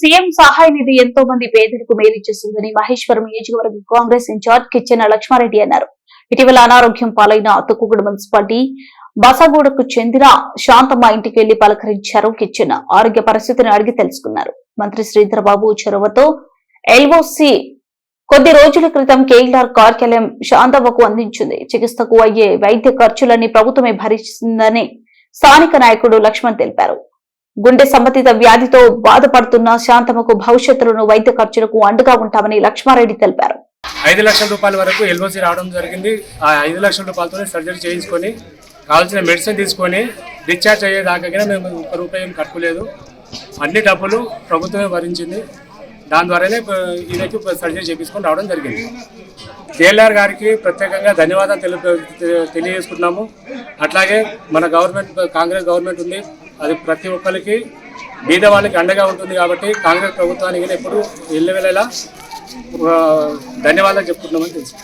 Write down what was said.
CM సహాయ నిధి ఎంతో మంది పేదలకు మేలు చేస్తుందని మహేశ్వరం నియోజకవర్గ కాంగ్రెస్ ఇన్ఛార్జ్ కిచ్చెన లక్ష్మారెడ్డి అన్నారు. ఇటీవల అనారోగ్యం పాలైన తుక్కుగూడ మున్సిపాలిటీ బసగూడకు చెందిన శాంతమ్మ ఇంటికి వెళ్ళి పలకరించారు కిచ్చెన. ఆరోగ్య పరిస్థితిని అడిగి తెలుసుకున్నారు. మంత్రి శ్రీధరబాబు చొరవతో ఎల్ఓసి కొద్ది రోజుల క్రితం కేఎల్ఆర్ కార్యాలయం శాంతవ్వకు అందించింది. చికిత్సకు అయ్యే వైద్య ఖర్చులన్నీ ప్రభుత్వమే భరిస్తుందని స్థానిక నాయకుడు లక్ష్మణ్ తెలిపారు. గుండె సంబంధిత వ్యాధితో బాధపడుతున్న శాంతమ్మకు భవిష్యత్తులోను వైద్య ఖర్చులకు అండగా ఉంటామని లక్ష్మారెడ్డి తెలిపారు. ఐదు లక్షల రూపాయల వరకు ఎల్ఓసి రావడం జరిగింది. ఆ ఐదు లక్షల రూపాయలతోనే సర్జరీ చేయించుకొని కావాల్సిన మెడిసిన్ తీసుకొని డిశ్చార్జ్ అయ్యేదాకా మేము ఒక్క రూపాయి కట్టుకోలేదు. అన్ని డబ్బులు ప్రభుత్వమే భరించింది. దాని ద్వారానే ఈయనకి సర్జరీ చేయించుకొని రావడం జరిగింది. కేఎల్ఆర్ గారికి ప్రత్యేకంగా ధన్యవాదాలు తెలుపు తె- తెలియజేసుకుంటున్నాము. అట్లాగే మన గవర్నమెంట్ కాంగ్రెస్ గవర్నమెంట్ ఉంది. అది ప్రతి ఒక్కరికి బీద వాళ్ళకి అండగా ఉంటుంది కాబట్టి కాంగ్రెస్ ప్రభుత్వానికి ఎప్పుడు ఎల్లవెల్లలా ధన్యవాదాలు చెప్పుకుంటున్నామని తెలుసు.